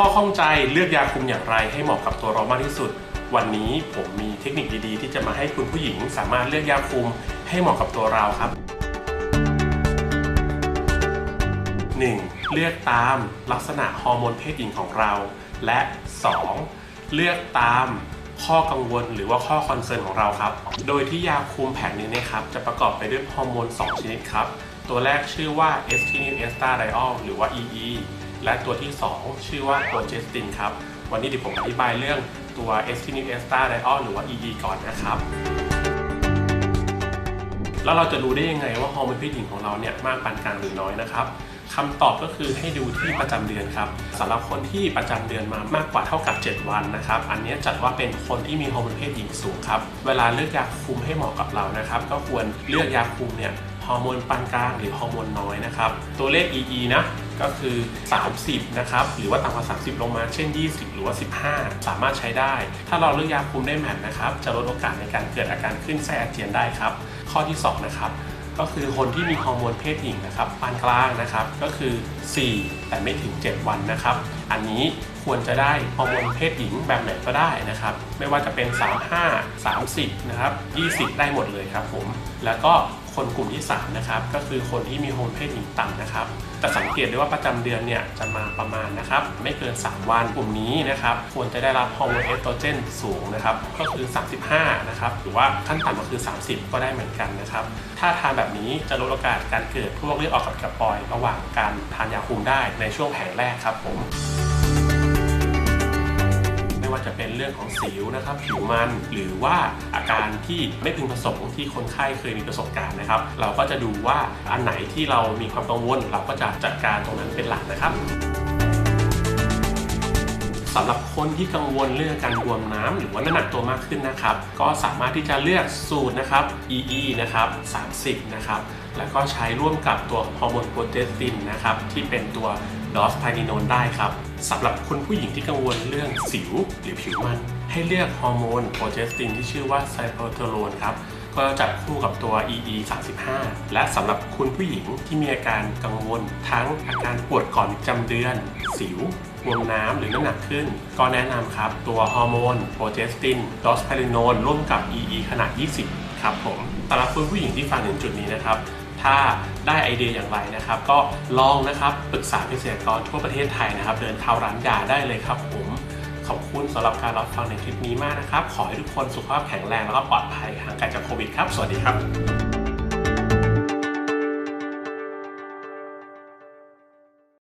ข้อข้องใจเลือกยาคุมอย่างไรให้เหมาะกับตัวเรามากที่สุด วันนี้ผมมีเทคนิคดีๆ ที่จะมาให้คุณผู้หญิงสามารถเลือกยาคุมให้เหมาะกับตัวเราครับ 1. เลือกตามลักษณะฮอร์โมนเพศหญิงของเรา และ 2. เลือกตามข้อกังวลหรือว่าข้อคอนเซิร์นของเราครับ โดยที่ยาคุมแผงนี้นะครับ จะประกอบไปด้วยฮอร์โมน 2 ชนิดครับ ตัวแรกชื่อว่า e s t r o g e n e s t a d i o l หรือว่า EE และตัวที่ 2 ชื่อว่า progestin ครับ วันนี้เดี๋ยวผมอธิบายเรื่องตัว e s t r o g e n e s t a d i o l หรือว่า EE ก่อนนะครับ แล้วเราจะรู้ได้ยังไงว่าฮอร์โมนเพศหญิงของเราเนี่ยมากปานกลางหรือน้อยนะครับคำตอบก็คือให้ดูที่ประจำเดือนครับสำหรับคนที่ประจำเดือนมามากกว่าเท่ากับ 7 วันนะครับ อันนี้จัดว่าเป็นคนที่มีฮอร์โมนเพศหญิงสูงครับ เวลาเลือกยาคุมให้เหมาะกับเรานะครับ ก็ควรเลือกยาคุมเนี่ยฮอร์โมนปานกลางหรือฮอร์โมนน้อยนะครับ ตัวเลข EE นะ ก็คือ 30 นะครับ หรือว่าต่ำกว่า 30 ลงมาเช่น 20 หรือว่า 15 สามารถใช้ได้ ถ้าเราเลือกยาคุมได้แม่นนะครับ จะลดโอกาสในการเกิดอาการขึ้นไส้อาเจียนได้ครับ ข้อที่ 2 นะครับ ก็คือคนที่มีฮอร์โมนเพศหญิงนะครับปานกลางนะครับ ก็คือ 4 แต่ไม่ถึง 7 วันนะครับ อันนี้ควรจะได้ฮอร์โมนเพศหญิงแบบไหนก็ได้นะครับ ไม่ว่าจะเป็น 35 30 นะครับ 20 ได้หมดเลยครับผม แล้วก็ คนกลุ่มที่3นะครับก็คือคนที่มีฮอร์โมเพศหญิงต่ำนะครับแต่สังเกตได้ว่าประจำเดือนเนี่ยจะมาประมาณนะครับไม่เกิน 3 วันกลุ่มนี้นะครับควรจะได้รับฮอร์โมนเอสโตรเจนสูงนะครับก็คือ 35นะครับหรือว่าขั้นต่ำก็คือ 30 ก็ได้เหมือนกันนะครับถ้าทานแบบนี้จะลดโอกาสการเกิดพวกเลือดออกกับกระปอย ระหว่างการทานยาคุมได้ในช่วงแผงแรกครับผม จะเป็นเรื่องของสิวนะครับผิวมันหรือว่าอาการที่ไม่พึงประสงค์ที่คนไข้เคยมีประสบการณ์นะครับ เราก็จะดูว่าอันไหนที่เรามีความกังวล เราก็จะจัดการตรงนั้นเป็นหลักนะครับสำหรับคนที่กังวลเรื่องการบวมน้ำหรือว่าน้ำหนักตัวมากขึ้นนะครับ ก็สามารถที่จะเลือกสูตรนะครับ EE นะครับ30 นะครับ แล้วก็ใช้ร่วมกับตัวฮอร์โมนโปรเจสตินนะครับ ที่เป็นตัว ดอสไพนิโนนได้ครับสำหรับคุณผู้หญิงที่กังวลเรื่องสิวหรือผิวมัน ให้เลือกฮอร์โมนโปรเจสตินที่ชื่อว่าไซโพโทโรนครับก็จับคู่กับตัว EE 35และสำหรับคุณผู้หญิงที่มีอาการกังวล ทั้งอาการปวดก่อนจำเดือน สิวบวมน้ำหรือน้ำหนักขึ้น ก็แนะนำครับ ตัวฮอร์โมนโปรเจสตินดอสพาริโนนร่วมกับ EE ขนาด 20 ครับผมสำหรับคุณผู้หญิงที่ฟังถึงจุดนี้นะครับ ถ้าได้ไอเดียอย่างไรนะครับ ก็ลองนะครับปรึกษาเกษตรกรทั่วประเทศไทยนะครับ เดินเข้าร้านยาได้เลยครับผมขอบคุณสำหรับการรับฟังในคลิปนี้มากนะครับ ขอให้ทุกคนสุขภาพแข็งแรงแล้วก็ปลอดภัยห่างไกลจากโควิดครับ สวัสดีครับ